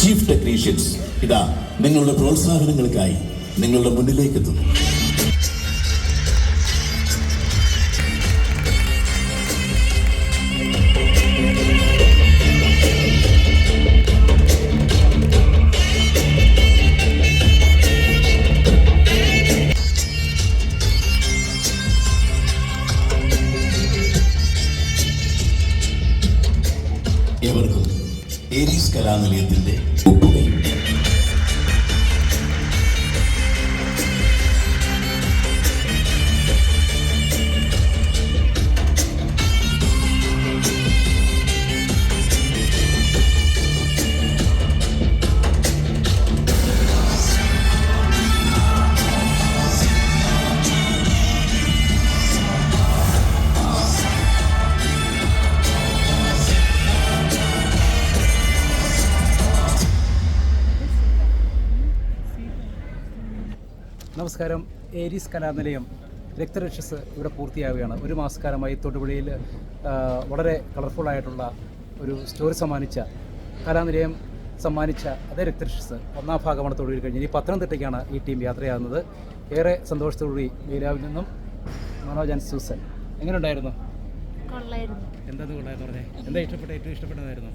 Chief technicians ഇതാ നിങ്ങളുടെ പ്രോത്സാഹനങ്ങൾക്കായി നിങ്ങളുടെ മുന്നിലേക്ക് എത്തുന്നു ഏവർക്കും ഏരീസ് കലാനിലയത്തിന്റെ നമസ്കാരം. ഏരീസ് കലാനിലയം രക്തരക്ഷസ് ഇവിടെ പൂർത്തിയാവുകയാണ്. ഒരു മാസക്കാലമായി തൊടുപുഴയിൽ വളരെ കളർഫുള്ളായിട്ടുള്ള ഒരു സ്റ്റോറി സമ്മാനിച്ച കലാനിലയം സമ്മാനിച്ച അതേ രക്തരക്ഷസ് ഒന്നാം ഭാഗമാണ് തൊടുപുഴയിൽ കഴിഞ്ഞ് ഇനി പത്തനംതിട്ടയ്ക്കാണ് ഈ ടീം യാത്രയാകുന്നത്. ഏറെ സന്തോഷത്തോടുകൂടി മീരാവിൽ നിന്നും മനോജ് ആൻഡ് സൂസൻ. എങ്ങനെയുണ്ടായിരുന്നു? കൊള്ളായിരുന്നു. എന്തെന്ന് കൊണ്ടായിരുന്നു പറഞ്ഞേ? എന്താ ഇഷ്ടപ്പെട്ട ഏറ്റവും ഇഷ്ടപ്പെട്ടതായിരുന്നു?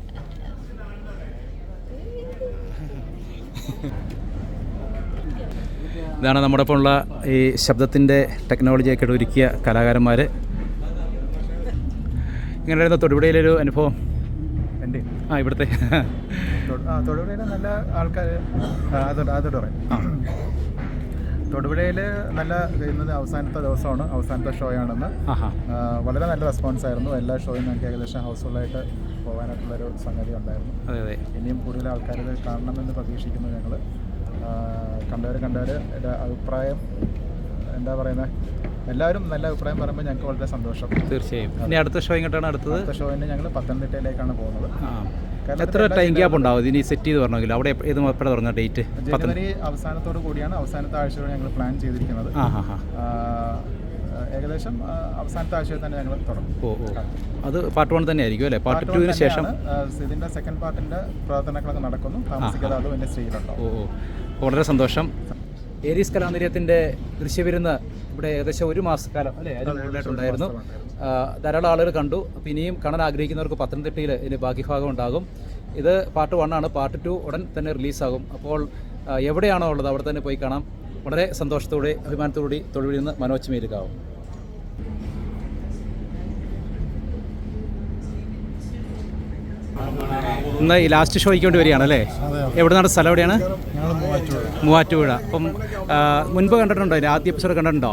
ഇതാണ് നമ്മുടെ ഒപ്പം ഉള്ള ഈ ശബ്ദത്തിന്റെ ടെക്നോളജിയൊക്കെ ഒരുക്കിയ കലാകാരന്മാർ ഇങ്ങനെയായിരുന്നു തൊടുപുഴയിലൊരു അനുഭവം. എന്റെ? ആ ഇവിടുത്തെ. തൊടുപുഴയിലെ നല്ല ആൾക്കാർ പറയാം തൊടുപുഴയിൽ നല്ല ഇന്നത് അവസാനത്തെ ദിവസമാണ് അവസാനത്തെ ഷോ ആണെന്ന് വളരെ നല്ല റെസ്പോൺസ് ആയിരുന്നു. എല്ലാ ഷോയും ഞങ്ങൾക്ക് ഏകദേശം ഹൗസ്ഫുള്ളായിട്ട് പോകാനായിട്ടുള്ളൊരു സംഗതി ഉണ്ടായിരുന്നു അതെ അതെ. ഇനിയും കൂടുതൽ ആൾക്കാരെ കാണണമെന്ന് പ്രതീക്ഷിക്കുന്നു ഞങ്ങൾ കണ്ടവർ കണ്ടവർ എന്റെ അഭിപ്രായം എന്താ പറയുന്നത് എല്ലാവരും നല്ല അഭിപ്രായം പറയുമ്പോൾ ഞങ്ങൾക്ക് വളരെ സന്തോഷം. തീർച്ചയായും. ഇനി അടുത്ത ഷോ ഇങ്ങോട്ടാണ് അടുത്തത്? അടുത്ത ഷോയിന് ഞങ്ങൾ പത്തനംതിട്ടയിലേക്കാണ് പോകുന്നത്. എത്ര ടൈം ഗ്യാപ്പ് ഉണ്ടാവും? ഇനി സെറ്റ് ചെയ്ത് പറഞ്ഞെങ്കിൽ അവിടെ ഏത് എപ്പോഴാണ് തുടങ്ങുന്ന ഡേറ്റ് ജനുവരി അവസാനത്തോടു കൂടിയാണ് അവസാനത്തെ ആഴ്ചയോടെ ഞങ്ങൾ പ്ലാൻ ചെയ്തിരിക്കുന്നത്. ഏകദേശം അവസാനത്തെ ആഴ്ചയിൽ തന്നെ ഞങ്ങൾ തുടങ്ങും. ഓ ഓ. അത് പാർട്ട് വൺ തന്നെ ആയിരിക്കും അല്ലേ? പാർട്ട് ടുവിന് ശേഷം? ഇതിന്റെ ഇതിന്റെ സെക്കൻഡ് പാർട്ടിന്റെ പ്രവർത്തനങ്ങളൊക്കെ നടക്കുന്നു. താമസിക്കാതെ അതും എന്റെ സ്റ്റേജിലുണ്ടോ ഓ ഓ. വളരെ സന്തോഷം. ഏരീസ് കലാനിലയത്തിന്റെ ദൃശ്യവിരുന്ന് ഇവിടെ ഏകദേശം ഒരു മാസക്കാലം അല്ലേ? ഉണ്ടായിരുന്നു. ധാരാളം ആളുകൾ കണ്ടു. അപ്പോൾ ഇനിയും കാണാൻ ആഗ്രഹിക്കുന്നവർക്ക് പത്തനംതിട്ടയിൽ ഇതിന് ബാക്കി ഭാഗം ഉണ്ടാകും. ഇത് പാർട്ട് വൺ ആണ്. പാർട്ട് ടു ഉടൻ തന്നെ റിലീസാകും അപ്പോൾ എവിടെയാണോ ഉള്ളത്? അവിടെ തന്നെ പോയി കാണാം. വളരെ സന്തോഷത്തോടെ അഭിമാനത്തോടെ തൊഴിലിൽ നിന്ന് മനോജ് മേലുകാവും ഇന്ന് ഈ ലാസ്റ്റ് ഷോയ്ക്ക് വേണ്ടി വരികയാണ് അല്ലേ? എവിടെ നിന്നാണ് സ്ഥലം എവിടെയാണ്? മൂവാറ്റുപുഴ. അപ്പം മുൻപ് കണ്ടിട്ടുണ്ടോ ആദ്യ എപ്പിസോഡ് കണ്ടിട്ടുണ്ടോ?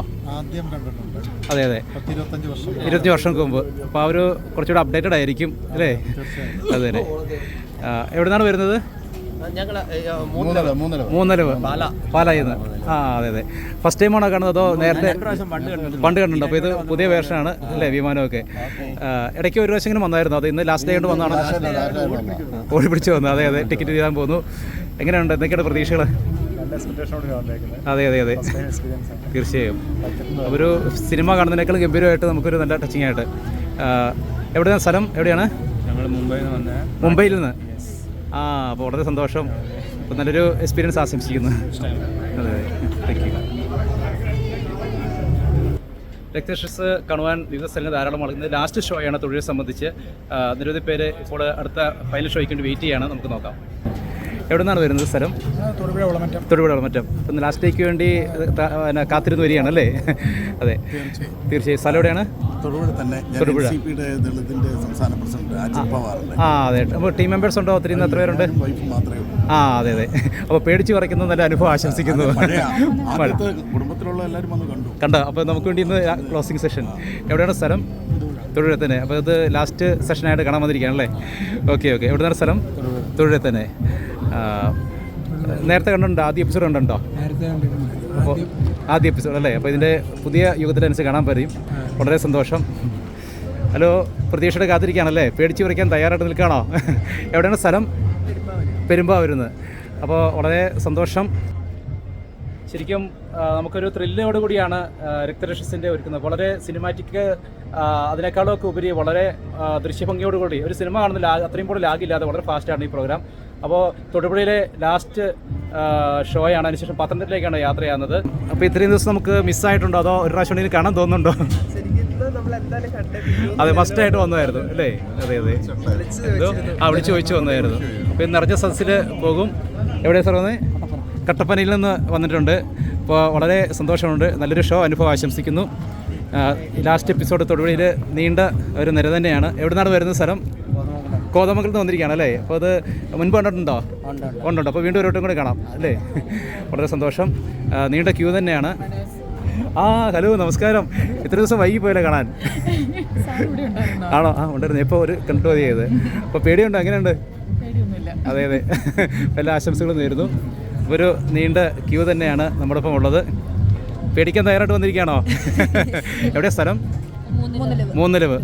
അതെ അതെ. വർഷം ഇരുപത്തി വർഷങ്ങൾക്ക് മുമ്പ്. അപ്പോൾ ആ ഒരു കുറച്ചുകൂടെ അപ്ഡേറ്റഡ് ആയിരിക്കും അല്ലേ? അതെ അല്ലേ? ആ, എവിടെ നിന്നാണ് വരുന്നത്? മൂന്നര മൂന്നലവ് പാലായിന്ന് ആ അതെ അതെ. ഫസ്റ്റ് ടൈമാണോ കാണുന്നത് അതോ നേരത്തെ? പണ്ട് കണ്ടിട്ടുണ്ട്. അപ്പോൾ ഇത് പുതിയ വേർഷനാണ് അല്ലേ വിമാനമൊക്കെ? ഇടയ്ക്ക് ഒരു പ്രാവശ്യം ഇങ്ങനെ വന്നായിരുന്നു? അത് ഇന്ന് ലാസ്റ്റ് ഡേ കൊണ്ട് വന്നതാണ് ഓടി പിടിച്ച് വന്നു അതെ അതെ. ടിക്കറ്റ് ചെയ്യാൻ പോകുന്നു എങ്ങനെയുണ്ട്? എന്തൊക്കെയാണ് പ്രതീക്ഷകൾ അതെ അതെ അതെ. തീർച്ചയായും. ഒരു സിനിമ കാണുന്നതിനേക്കാൾ ഗംഭീരമായിട്ട് നമുക്കൊരു നല്ല ടച്ചിങ് ആയിട്ട്. എവിടെയാണ് സ്ഥലം? എവിടെയാണ്? ഞങ്ങൾ മുംബൈയിൽ നിന്ന് വന്ന. മുംബൈയിൽ നിന്ന് ആ അപ്പോൾ വളരെ സന്തോഷം. അപ്പോൾ നല്ലൊരു എക്സ്പീരിയൻസ് ആശംസിക്കുന്നു. അതെ താങ്ക് യു രക്തരക്ഷസ് കാണുവാൻ വിവിധ സ്ഥലങ്ങൾ ധാരാളം ആളുകൾ ലാസ്റ്റ് ഷോയാണ് തൊഴിലെ സംബന്ധിച്ച്. നിരവധി പേര് ഇപ്പോൾ അടുത്ത ഫൈനൽ ഷോയ്ക്ക് വേണ്ടി വെയിറ്റ് ചെയ്യാണ്. നമുക്ക് നോക്കാം. എവിടെ നിന്നാണ് വരുന്നത് സ്ഥലം? തൊടുപുഴ വളമറ്റം. അപ്പം ലാസ്റ്റ് ഡേക്ക് വേണ്ടി കാത്തിരുന്ന് വരികയാണ് അല്ലേ? അതെ. തീർച്ചയായും. സ്ഥലം എവിടെയാണ്? തൊടുപുഴ തന്നെ. തൊടുപുഴ. ദളിതിന്റെ സംസ്ഥാന പ്രസിഡന്റ് ആ. അതെ. അപ്പോൾ ടീം മെമ്പേഴ്സ് ഉണ്ടോ? ഒത്തിരി എത്ര പേരുണ്ട് ആ അതെ അതെ. അപ്പോൾ പേടിച്ച് പറിക്കുന്ന നല്ല അനുഭവം ആശംസിക്കുന്നു. കുടുംബത്തിലുള്ള എല്ലാവരും വന്ന് കണ്ടു. കണ്ടോ? അപ്പോൾ നമുക്ക് വേണ്ടി ഇന്ന് ക്ലോസിംഗ് സെഷൻ എവിടെയാണ് സ്ഥലം? തൊഴിലെ തന്നെ. അപ്പോൾ ഇത് ലാസ്റ്റ് സെഷനായിട്ട് കാണാൻ വന്നിരിക്കുകയാണല്ലേ ഓക്കെ ഓക്കെ എവിടെയാണ് സ്ഥലം? തൊഴിലെ തന്നെ. നേരത്തെ കണ്ടിട്ടുണ്ടോ ആദ്യ എപ്പിസോഡ് കണ്ടിട്ടുണ്ടോ? അപ്പോൾ ആദ്യ എപ്പിസോഡ് അല്ലേ? അപ്പോൾ ഇതിന്റെ പുതിയ യുഗത്തിനനുസരിച്ച് കാണാൻ പറ്റും. വളരെ സന്തോഷം. ഹലോ പ്രതീക്ഷയുടെ കാത്തിരിക്കുകയാണല്ലേ? പേടിച്ച് വരയ്ക്കാൻ തയ്യാറായിട്ട് നിൽക്കുകയാണോ? എവിടെയാണ് സ്ഥലം? പെരുമ്പാവൂരുന്ന്. അപ്പോൾ വളരെ സന്തോഷം. ശരിക്കും നമുക്കൊരു ത്രില്ലോട് കൂടിയാണ് രക്തരക്ഷസിന്റെ ഒരുക്കുന്നത്. വളരെ സിനിമാറ്റിക് അതിനേക്കാളൊക്കെ ഉപരി വളരെ ദൃശ്യഭംഗിയോടുകൂടി ഒരു സിനിമ കാണുന്ന ലാ അത്രയും കൂടെ ലാഗില്ലാതെ വളരെ ഫാസ്റ്റാണ് ഈ പ്രോഗ്രാം അപ്പോൾ തൊടുപുഴയിലെ ലാസ്റ്റ് ഷോയാണ് അതിനുശേഷം പത്തനംതിട്ടയിലേക്കാണ് യാത്ര ചെയ്യുന്നത് അപ്പോൾ ഇത്രയും ദിവസം നമുക്ക് മിസ്സായിട്ടുണ്ടോ അതോ ഒരു പ്രാവശ്യം ഉണ്ടെങ്കിൽ കാണാൻ തോന്നുന്നുണ്ടോ? അതെ ഫസ്റ്റ് ആയിട്ട് വന്നതായിരുന്നു. അല്ലേ? അതെ അതെ. എന്തോ? ആ വിളിച്ച് ചോദിച്ചു വന്നതായിരുന്നു. അപ്പോൾ ഇന്ന് നിറഞ്ഞ സദസ്സിൽ പോകും. എവിടെയാണ് സാർ വന്നത് കട്ടപ്പനയിൽ നിന്ന് വന്നിട്ടുണ്ട്. അപ്പോൾ വളരെ സന്തോഷമുണ്ട്. നല്ലൊരു ഷോ അനുഭവം ആശംസിക്കുന്നു. ലാസ്റ്റ് എപ്പിസോഡ് തൊടുപുഴയിൽ നീണ്ട ഒരു നിര തന്നെയാണ്. എവിടെ നിന്നാണ് വരുന്ന സ്ഥലം? കോതമംഗലത്ത് വന്നിരിക്കുകയാണ് അല്ലേ? അപ്പോൾ അത് മുൻപ് കണ്ടിട്ടുണ്ടോ? ഉണ്ടുണ്ട് അപ്പോൾ വീണ്ടും ഒരു വട്ടം കൂടെ കാണാം അല്ലേ? വളരെ സന്തോഷം. നീണ്ട ക്യൂ തന്നെയാണ്. ആ ഹലോ നമസ്കാരം. ഇത്ര ദിവസം വൈകി പോയല്ലേ കാണാൻ. ആണോ? ആ ഉണ്ടായിരുന്നു. ഇപ്പോൾ ഒരു കണ്ടു മതി ചെയ്ത് അപ്പോൾ പേടിയുണ്ടോ? എങ്ങനെയുണ്ട്? അതെ അതെ. എല്ലാ ആശംസകളും നേരുന്നു. ഒരു നീണ്ട ക്യൂ തന്നെയാണ് നമ്മുടെ ഒപ്പം ഉള്ളത്. പേടിക്കാൻ തയ്യാറായിട്ട് വന്നിരിക്കുകയാണോ? എവിടെയാ സ്ഥലം? മൂന്നിലവ്.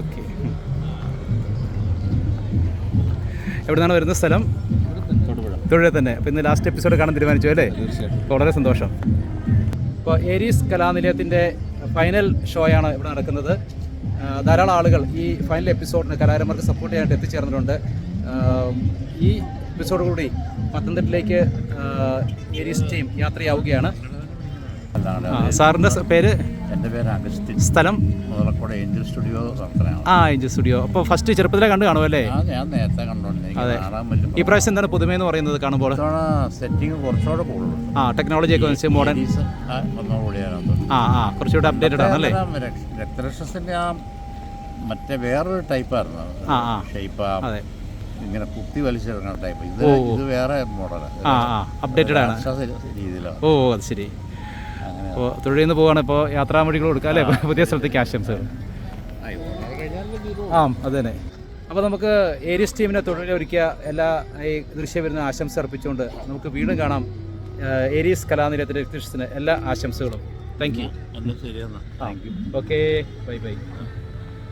ഓക്കെ. എവിടെ നിന്നാണ് വരുന്ന സ്ഥലം? തൊഴിലെ തന്നെ അപ്പോൾ ഇന്ന് ലാസ്റ്റ് എപ്പിസോഡ് കാണാൻ തീരുമാനിച്ചു അല്ലേ? വളരെ സന്തോഷം. ഇപ്പോൾ ഏരീസ് കലാനിലയത്തിന്റെ ഫൈനൽ ഷോയാണ് ഇവിടെ നടക്കുന്നത്. ധാരാളം ആളുകൾ ഈ ഫൈനൽ എപ്പിസോഡിന് കലാകാരന്മാർക്ക് സപ്പോർട്ട് ചെയ്യാനായിട്ട് എത്തിച്ചേർന്നിട്ടുണ്ട്. ഈ എപ്പിസോഡ് കൂടി പത്തനംതിട്ടയിലേക്ക് ഏരീസ് ടീം യാത്രയാവുകയാണ്. സാറിന്റെ സ- പേര്? എന്റെ പേര് അഗസ്റ്റിൻ. സ്ഥലം? മുതലക്കോട് ഏഞ്ചൽ സ്റ്റുഡിയോ ആ ഏഞ്ചൽ സ്റ്റുഡിയോ. അപ്പോൾ ഫസ്റ്റ് ചെറുപ്പത്തിലെ കണ്ടു കാണുമല്ലേ ആ ഞാൻ നേരത്തെ കണ്ടോണ്ട് ഈ പ്രാവശ്യം എന്താണ് പുതുമയെന്ന് പറയുന്നത് കാണുമ്പോൾ? സെറ്റിംഗ് കുറച്ചുകൂടെ കൂടുതൽ. ആ ടെക്നോളജി ഒക്കെ വെച്ച് മോഡേൺ ആ ആ കുറച്ചുകൂടെ അപ്ഡേറ്റഡ് ആണല്ലേ? രക്തരക്ഷസിന്റെ ആ മറ്റേ വേറൊരു ടൈപ്പായിരുന്നു ആ, ആ. ഷേപ്പ് അതെ. ഇങ്ങനെ കുത്തി വലിച്ചെടുക്കുന്ന ടൈപ്പ് ഇത് ഇത് വേറെ മോഡലാണ് ആ. അപ്ഡേറ്റഡ് ആണ്. രീതിയിലാണ്. ഓ അത് ശരി. അപ്പോൾ തൊഴിൽ നിന്ന് പോവാണ്. ഇപ്പോൾ യാത്രാ മൊഴികൾ കൊടുക്കുക അല്ലേ? പുതിയ സ്ഥലത്തേക്ക് ആശംസകൾ. ആ അത് തന്നെ അപ്പോൾ നമുക്ക് ഏരിയസ് ടീമിനെ തൊഴിൽ ഒരുക്കിയ എല്ലാ ഈ ദൃശ്യവിരുന്ന ആശംസ അർപ്പിച്ചുകൊണ്ട് നമുക്ക് വീണ്ടും കാണാം. ഏരിയസ് കലാനിലയത്തിന്റെ എക്സിബിഷന് എല്ലാ ആശംസകളും. Thank you okay. Bye bye.